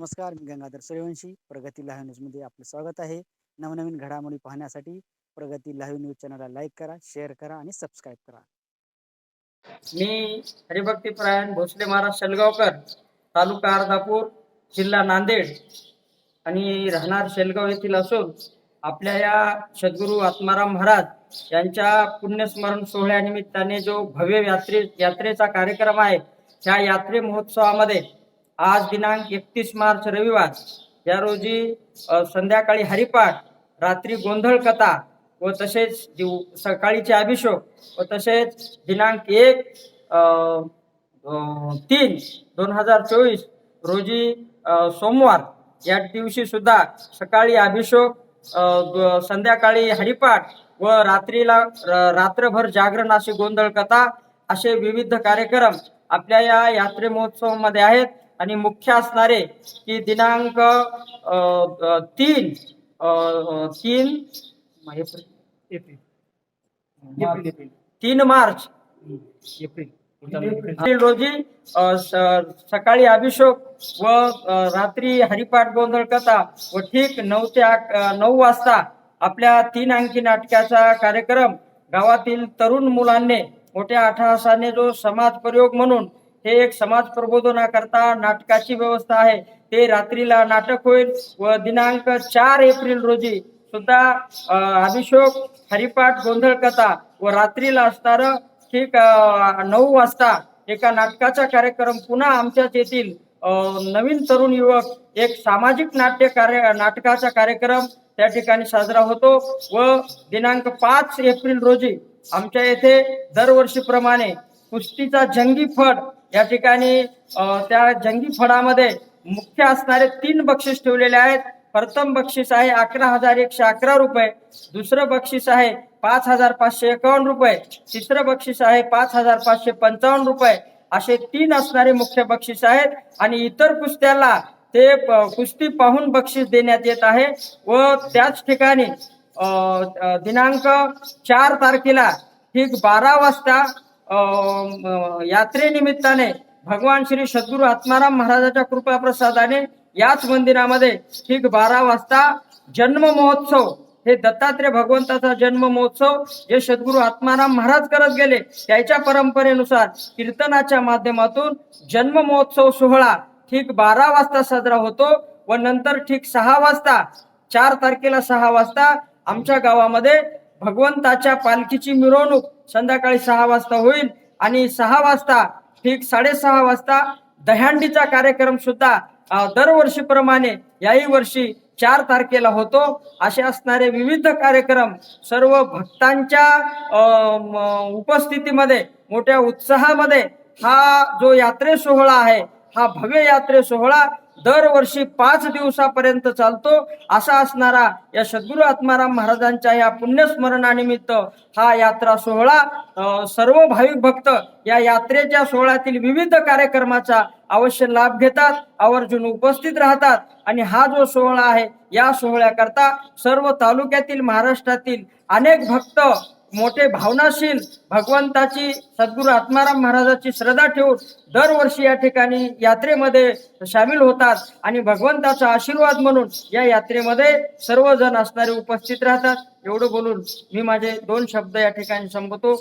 नमस्कार मी गंगाधर सूर्यवंशी. प्रगती लाईव्ह न्यूजमध्ये आपलं स्वागत आहे. नवनवीन घडामोडी पाहण्यासाठी प्रगती लाईव्ह न्यूज चॅनलला लाईक करा शेअर करा आणि सबस्क्राईब करा. मी हरिभक्ती परायण भोसले महाराज शेलगावकर तालुका अर्धापूर जिल्हा नांदेड आणि राहणार शेलगाव येथील असून आपल्या या सद्गुरू आत्माराम महाराज यांच्या पुण्यस्मरण सोहळ्यानिमित्ताने जो भव्य यात्रे यात्रेचा कार्यक्रम आहे त्या यात्रे महोत्सवामध्ये आज दिनांक एकतीस मार्च रविवार. या रोजी संध्याकाळी हरिपाठ रात्री गोंधळ कथा व तसेच दिव- सकाळीचे अभिषेक व तसेच दिनांक एक तीन दोन हजार चोवीस रोजी सोमवार. या दिवशी सुद्धा सकाळी अभिषेक संध्याकाळी हरिपाठ व रात्रीला रात्रभर जागरण अशी गोंधळ कथा असे विविध कार्यक्रम आपल्या या यात्रे महोत्सवामध्ये आहेत. आणि मुख्य असणारे की दिनांक तीन तीन एप्रिल तीन मार्च. एप्रिल. रोजी सकाळी अभिषेक व रात्री हरिपाठ गोंधळ कथा व ठीक नऊ ते नऊ वाजता आपल्या तीन अंकी नाटकाचा कार्यक्रम गावातील तरुण मुलांनी मोठ्या अठहासाने जो समाज प्रयोग म्हणून हे एक समाज प्रबोधनाकरता नाटकाची व्यवस्था आहे. ते रात्रीला नाटक होईल व दिनांक चार एप्रिल रोजी सुद्धा अ, अभिषेक हरिपाठ गोंधळ कथा व रात्रीला असणार ठीक नऊ वाजता एका नाटकाचा कार्यक्रम पुन्हा आमच्याच येथील नवीन तरुण युवक एक सामाजिक नाट्य कार्य नाटकाचा कार्यक्रम त्या ठिकाणी साजरा होतो व दिनांक पाच एप्रिल रोजी आमच्या येथे दरवर्षीप्रमाणे कुस्तीचा जंगी फड या ठिकाणी त्या जंगी फडामध्ये मुख्य असणारे तीन बक्षीस ठेवलेले आहेत. प्रथम बक्षीस आहे अकरा हजार एकशे अकरा रुपये. दुसरं बक्षीस आहे पाच हजार पाचशे एकावन्न रुपये. तिसरं बक्षीस आहे पाच हजार पाचशे पंचावन्न रुपये. असे तीन असणारे मुख्य बक्षीस आहेत आणि इतर कुस्त्याला ते कुस्ती पाहून बक्षीस देण्यात येत आहे व त्याच ठिकाणी दिनांक चार तारखेला ठीक बारा वाजता यात्रेनिमित्ताने भगवान श्री सद्गुरू आत्माराम महाराजाच्या कृपा प्रसादाने याच मंदिरामध्ये ठीक बारा वाजता जन्म महोत्सव हे दत्तात्रय भगवंताचा जन्म महोत्सव जे सद्गुरू आत्माराम महाराज करत गेले त्याच्या परंपरेनुसार कीर्तनाच्या माध्यमातून जन्म महोत्सव सोहळा ठीक बारा वाजता साजरा होतो व नंतर ठीक सहा वाजता चार तारखेला सहा वाजता आमच्या गावामध्ये भगवंताच्या पालखीची मिरवणूक संध्याकाळी सहा वाजता होईल आणि सहा वाजता ठीक साडेसहा वाजता दह्यांडीचा कार्यक्रम सुद्धा दरवर्षीप्रमाणे याही वर्षी चार तारखेला होतो. असे असणारे विविध कार्यक्रम सर्व भक्तांच्या उपस्थितीमध्ये मोठ्या उत्साहामध्ये हा जो यात्रे सोहळा आहे हा भव्य यात्रे सोहळा दरवर्षी पाच दिवसापर्यंत चालतो. असा असणारा या सद्गुरू आत्माराम महाराजांच्या या पुण्यस्मरणानिमित्त हा यात्रा सोहळा सर्व भाविक भक्त या यात्रेच्या सोहळ्यातील विविध कार्यक्रमाचा अवश्य लाभ घेतात आवर्जून उपस्थित राहतात आणि हा जो सोहळा आहे या सोहळ्याकरता सर्व तालुक्यातील महाराष्ट्रातील अनेक भक्त मोठे भावनाशील भगवंताची सद्गुरू आत्माराम महाराजाची श्रद्धा ठेवून दरवर्षी या ठिकाणी यात्रेमध्ये सामील होतात आणि भगवंताचा आशीर्वाद म्हणून या यात्रेमध्ये सर्वजण असणारे उपस्थित राहतात. एवढं बोलून मी माझे दोन शब्द या ठिकाणी संपतो